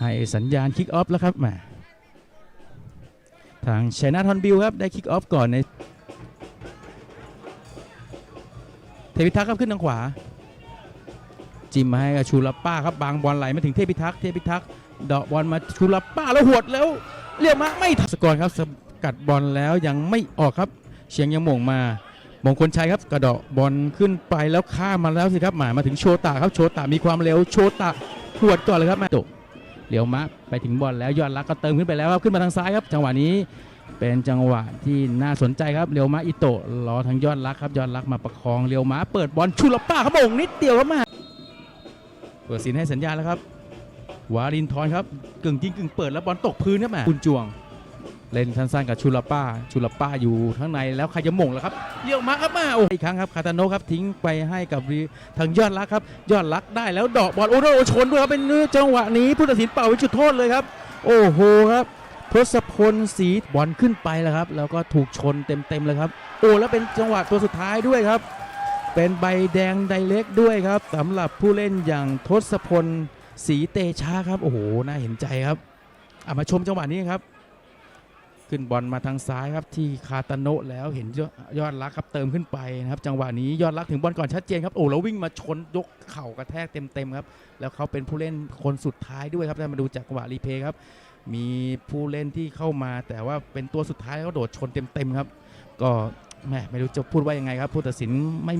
ให้สัญญาณคิกออฟแล้วครับมาทางชนะทอนบิลครับ ได้คิกออฟก่อนในเทพิทักษ์ครับขึ้นทางขวา จิมมาให้กับชูลป้าครับบางบอลไหลมาถึงเทพิทักษ์เทพิทักษ์เดอกบอลมาชูลป้าแล้วหวดแล้วเรียกมาไม่ทันสกอร์ครับสกัดบอลแล้วยังไม่ออกครับเชียงยังม่งมามงคลชัยครับกระเดาะบอลขึ้นไปแล้วข้ามมาแล้วสิครับหมายมาถึงโชตาครับโชตามีความเร็วโชตาหวดก่อนเลยครับแม่ตก เหลียวมะไปถึงบอลแล้วยอดรักก็เติมขึ้นไปแล้วครับขึ้นมาทางซ้ายครับ จังหวะนี้เป็นจังหวะที่น่าสนใจครับเลียวมะอิโตะรอทางยอดรักครับยอดรักมาประคองเลียวมะเปิดบอลชุลป้าครับโมงนิดเดียวครับมาเปิดสินให้สัญญาณแล้วครับวารินทอนครับกึ่งยิงกึ่งเปิดแล้วบอลตกพื้นครับมาคุณจวง เล่นสั้นๆกับชุลป้าชุลป้าอยู่ข้างในแล้วใครจะมงแล้วครับเลี้ยวมาครับมาโอ้อีกครั้งครับคาตาโนครับทิ้งไปให้กับทางยอดรักครับ ยอดรักได้แล้วดอกบอลโอ้โหชนด้วยครับเป็นจังหวะนี้ผู้ตัดสินเป่าว้จุดโทษเลยครับ โอ้โหครับทศพลศรีบอลขึ้นไปแล้วครับ แล้วก็ถูกชนเต็มๆเลยครับ โอ้แล้วเป็นจังหวะตัวสุดท้ายด้วยครับ เป็นใบแดงไดเล็กด้วยครับสำหรับผู้เล่นอย่างทศพลศรีเตชะครับ โอ้โหน่าเห็นใจครับอะมาชมจังหวะนี้ครับ ขึ้นบอลมาทางซ้ายครับที่คาตาโนะแล้วเห็นยอดรักครับเติมขึ้นไปนะครับ จังหวะนี้ยอดรักถึงบอลก่อนชัดเจนครับโอ้แล้ววิ่งมาชนยกเข่ากระแทกเต็มๆครับ แล้วเขาเป็นผู้เล่นคนสุดท้ายด้วยครับถ้ามาดูจากจังหวะรีเพย์ครับ มีผู้เล่นที่เข้ามา แต่ว่าเป็นตัวสุดท้ายเขาโดดชนเต็มๆครับ ก็แหมไม่รู้จะพูดว่ายังไงครับผู้ตัดสินไม่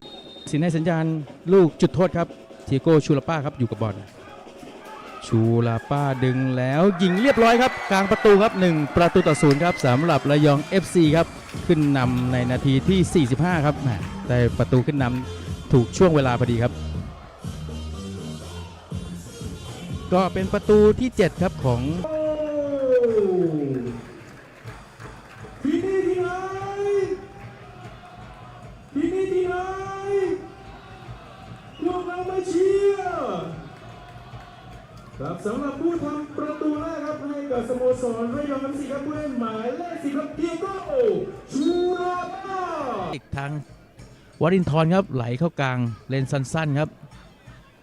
สินให้สัญญาณลูกจุดโทษครับทีโกชูลาป้าครับอยู่กับบอล ชูลาป้าดึงแล้วยิงเรียบร้อยครับ กลางประตูครับ 1 ประตูต่อศูนย์ครับสำหรับระยอง FC ครับ ขึ้นนำในนาทีที่ 45 ครับแหมได้ประตูขึ้นนำถูกช่วงเวลาพอดีครับ ก็เป็นประตูที่ 7 ครับของที่นี่ที่ไสำหรับผู้ทำประตูแรกครับให้กับสโมสรระยองเอฟซีครับผู้เล่นหมายเลขสิครับเดียโก้ชูราป้าอีกทางวรินทร์ครับไหลเข้ากลางเลนสั้นๆครับ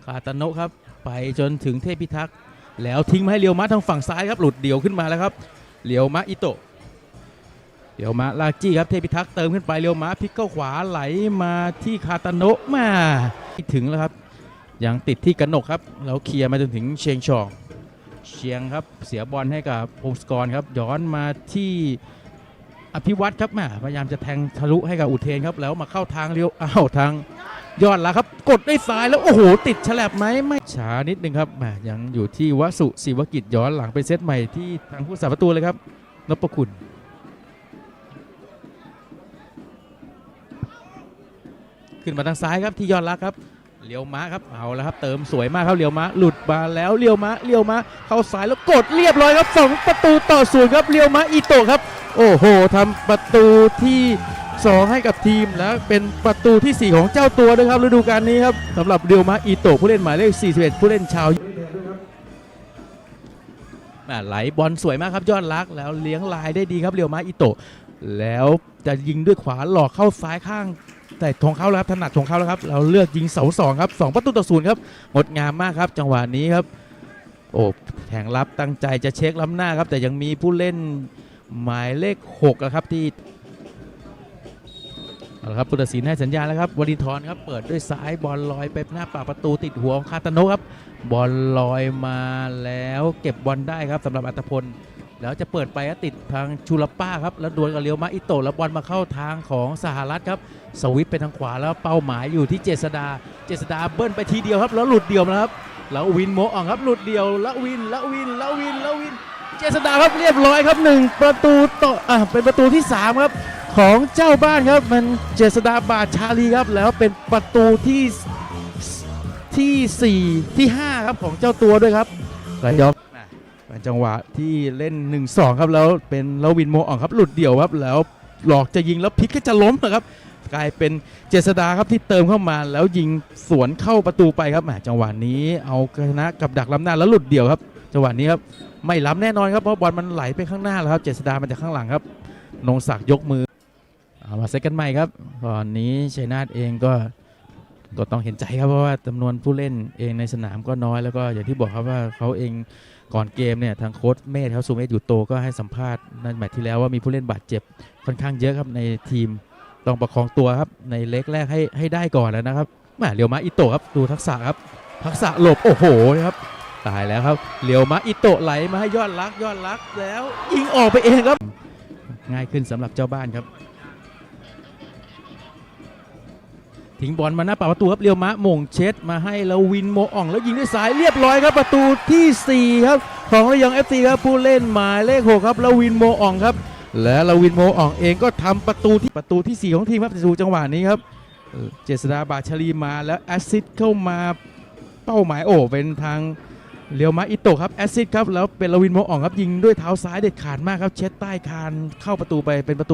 คาตาโนะครับไปจนถึงเทพพิทักษ์แล้วทิ้งมาให้เลียวมะทางฝั่งซ้ายครับหลุดเดี่ยวขึ้นมาแล้วครับเลียวมะอิโตะเลียวมะลากจี้ครับเทพิทักษ์เติมขึ้นไปเลียวมะพลิกเข้าขวาไหลมาที่คาตาโนะมาถึงแล้วครับ ยังติดที่กระหนกครับแล้วเคลียร์มาจนถึงเชียงชองเชียงครับเสียบอลให้กับพงศกรครับย้อนมาที่อภิวัตรครับแม่พยายามจะแทงทะลุให้กับอุเทนครับแล้วมาเข้าทางเลี้ยวอ้าวทางยอดละครับ กดด้วยซ้ายแล้วโอ้โห ติดฉลับไหมไม่ช้านิดนึงครับแหมยังอยู่ที่วสุศิวกิจย้อนหลังไปเซตใหม่ที่ทางผู้สาประตูเลยครับนพคุณขึ้นมาทางซ้ายครับที่ยอดรักครับ เลี้ยวม้าครับเอาแล้วครับเติมสวยมากครับเลี้ยวม้าหลุดมาแล้วเลี้ยวม้าเลี้ยวม้าเข้าซ้ายแล้วกดเรียบร้อยครับสองประตูต่อศูนย์ครับเลี้ยวม้าอีโตครับ โอ้โหทำประตูที่ 2 ให้กับทีมและเป็นประตูที่ 4 ของเจ้าตัวด้วยครับฤดูกาลนี้ครับสำหรับเรียวม้าอีโตผู้เล่นหมายเลข 41 ผู้เล่นชาวไหลบอลสวยมากครับยอดรักแล้วเลี้ยงลายได้ดีครับเรียวม้าอีโตแล้วจะยิงด้วยขวาหลอกเข้าซ้ายข้าง แต่ของเขาแล้วครับถนัดของเขาแล้วครับ เราเลือกยิงเสาสองครับสองประตูต่อศูนย์ครับงดงามมากครับ จังหวะนี้ครับ โอ้แทงรับตั้งใจจะเช็คล้ำหน้าครับ แต่ยังมีผู้เล่นหมายเลข6อะครับที่เอาละครับผู้ตัดสินให้สัญญาณแล้วครับวรินทร์ครับเปิดด้วยซ้ายบอลลอยไปหน้าปากประตูติดหัวของคาตาโนครับบอลลอยมาแล้วเก็บบอลได้ครับสำหรับอัตพล แล้วจะเปิดไปติดทางชูลป้าครับแล้วดวลกับเลียวมาอิโตะแล้วบอลมาเข้าทางของสหรัฐครับสวิปไปทางขวาแล้วเป้าหมายอยู่ที่เจษดา เจษดาเบิ้ลไปทีเดียวครับ แล้วหลุดเดียวแล้วครับแล้ววินโมอ่องครับหลุดเดียวแล้ววินแล้ววินแล้ววินแล้ววิน เจษดาครับเรียบร้อยครับหนึ่งประตูต่ออะเป็นประตูที่สามครับ ของเจ้าบ้านครับมันเจษดาบาชาลีครับแล้วเป็นประตูที่ที่ 4 ที่ 5 ครับของเจ้าตัวด้วยครับระยอง จังหวะที่เล่น 1-2 ครับแล้วเป็นลวินโมอ่องครับหลุดเดี่ยวครับแล้วหลอกจะยิงแล้วพลิกก็จะล้มนะครับ กลายเป็นเจษดาครับที่เติมเข้ามาแล้วยิงสวนเข้าประตูไปครับแหมจังหวะนี้เอาชนะกับดักล้ำหน้าแล้วหลุดเดี่ยวครับ จังหวะนี้ครับไม่ล้ำแน่นอนครับเพราะบอลมันไหลไปข้างหน้าแล้วครับเจษดามาจากข้างหลังครับนงศักดิ์ยกมือเอามาเซตกันใหม่ครับตอนนี้ชัยนาทเองก็ ก็ต้องเห็นใจครับเพราะว่าจำนวนผู้เล่นเองในสนามก็น้อยแล้วก็อย่างที่บอกครับว่าเขาเองก่อนเกมเนี่ยทางโค้ชเมธเขาซูเมธอยู่โตก็ให้สัมภาษณ์ในแมตช์ที่แล้วว่ามีผู้เล่นบาดเจ็บค่อนข้างเยอะครับในทีมต้องประคองตัวครับในเล็กแรกให้ให้ได้ก่อนแล้วนะครับแหมาเรียวมาอิโตครับดูทักษะครับทักษะหลบโอ้โหครับตายแล้วครับเรียวมาอิโตไหลมาให้ยอดรักยอดรักแล้วยิงออกไปเองครับ ง่ายขึ้นสำหรับเจ้าบ้านครับ ทิ้งบอลมาหน้าปากประตูครับเรียวมะมงเช็ดมาให้แล้ววินโมอ่องแล้วยิงด้วยสายเรียบร้อยครับประตูทีสี่4 ครับ ของระยอง FC ครับผู้เล่นหมายเลขหกครับแล้ววินโมอ่องครับ และลวินโมอ่องเองก็ทำประตูที่ประตูที่ 4 ของทีมครับสู่จังหวะนี้ครับเจษดาบาชลีมาแล้วแอซิดเข้ามาเป้าหมายโอ้เป็นทางเรียวมาอิโตะครับแอซิดครับแล้วเป็นลวินโมอ่องครับยิงด้วยเท้าซ้ายเด็ดขาดมากครับเช็ดใต้คานเข้าประตูไปเป็นประตู